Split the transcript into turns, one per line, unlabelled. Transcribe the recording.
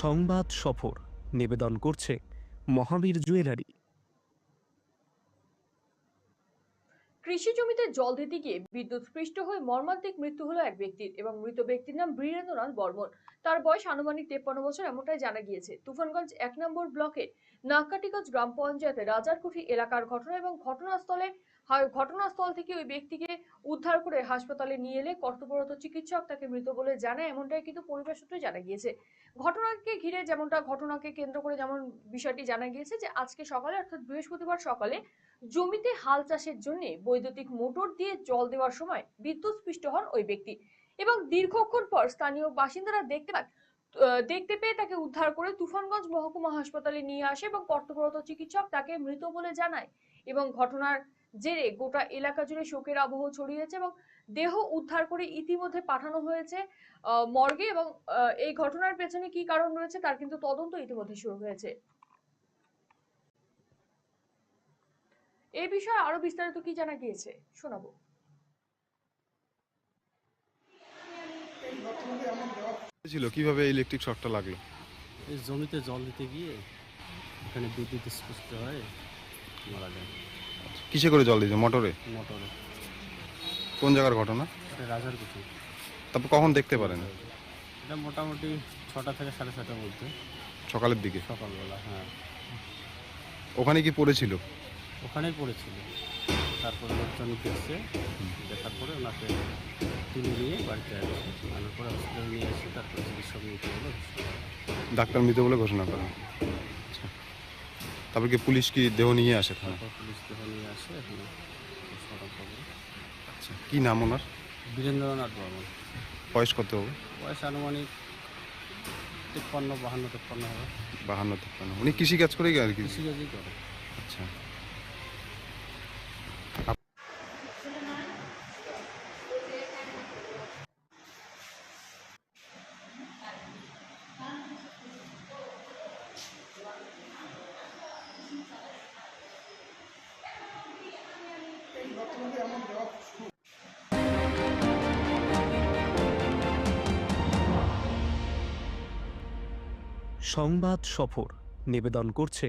সংবাদ সফর নিবেদন করছে মহাবীর জুয়েলারি।
কৃষি জমিতে জল দিতে গিয়ে বিদ্যুৎ স্পৃষ্ট হয়ে মর্মান্তিক মৃত্যু হলো এক ব্যক্তির এবং মৃত ব্যক্তির নাম বীরেন্দ্রনাথ বর্মন। তার বয়স আনুমানিক তেপ্পান্ন বছর এমনটাই জানা গিয়েছে। তুফানগঞ্জ এক নম্বর ব্লকে নাকাটিগঞ্জ গ্রাম পঞ্চায়েতে রাজারকুঠি এলাকার ঘটনা এবং ঘটনাস্থলে ঘটনাস্থল থেকে ওই ব্যক্তিকে উদ্ধার করে হাসপাতালে নিয়ে এলে কর্তব্যরত চিকিৎসক তাকে মৃত বলে জানায়, এমনটাই কিন্তু পরিবার সূত্রে জানা গিয়েছে। ঘটনাকে ঘিরে যেমনটা ঘটনাকে কেন্দ্র করে যেমন বিষয়টি জানা গিয়েছে যে, আজকে সকালে অর্থাৎ বৃহস্পতিবার সকালে জমিতে হাল চাষের জন্য বৈদ্যুতিক মোটর দিয়ে জল দেওয়ার সময় বিদ্যুৎ স্পৃষ্ট হন ওই ব্যক্তি এবং দীর্ঘক্ষণ পর স্থানীয় বাসিন্দারা দেখতে পান দেখতে পেয়ে তাকে উদ্ধার করে তুফানগঞ্জ মহকুমা হাসপাতালে নিয়ে আসে এবং কর্তব্যরত চিকিৎসক তাকে মৃত বলে জানায় এবং ঘটনার জেরে গোটা এলাকা জুড়ে শোকের আবহ ছড়িয়েছে এবং দেহ উদ্ধার করে ইতিমধ্যে পাঠানো হয়েছে আহ, মর্গে এবং আহ, এই ঘটনার পেছনে কি কারণ রয়েছে তার কিন্তু তদন্ত ইতিমধ্যে শুরু হয়েছে। এই বিষয়ে আরও বিস্তারিত কি জানা গিয়েছে? শোনাবো।
ছিল কীভাবে ইলেকট্রিক শকটা লাগল?
এই জমিতে জল দিতে গিয়ে এখানে বিদ্যুৎ স্পষ্ট হয় মারা যায়।
কিসে করে জল দিয়েছে? মোটরে?
মোটরে।
কোন জায়গার ঘটনা?
এটা রাজার কিছু
তারপর কখন দেখতে পারেন?
এটা মোটামুটি ছটা থেকে সাড়ে ছটার মধ্যে।
সকালের দিকে?
সকালবেলা হ্যাঁ।
ওখানে কি পড়েছিল?
ওখানেই পড়েছিল। তারপর লোকজন দেখছে দেখার পরে ওনাকে তুলে নিয়ে বাড়িতে আসে। আনার পরে হসপিটালে নিয়ে এসে তারপরে চিকিৎসক নিতে হলো
ডাক্তার মৃত বলে ঘোষণা করেন। তারপর কি পুলিশ কি দেহ নিয়ে আসে থানা
পুলিশ দেহ নিয়ে আসে এখানে
আচ্ছা কি নাম ওনার?
বীরেন্দ্রনাথ বর্মন।
বয়স কত হবে?
বয়স আনুমানিক তিপ্পান্ন বাহান্ন তিপ্পান্ন হবে।
বাহান্ন তিপ্পান্ন। উনি কৃষিকাজ করে করেই আর কি?
কৃষিকাজই করে।
আচ্ছা।
সংবাদ সফর নিবেদন করছে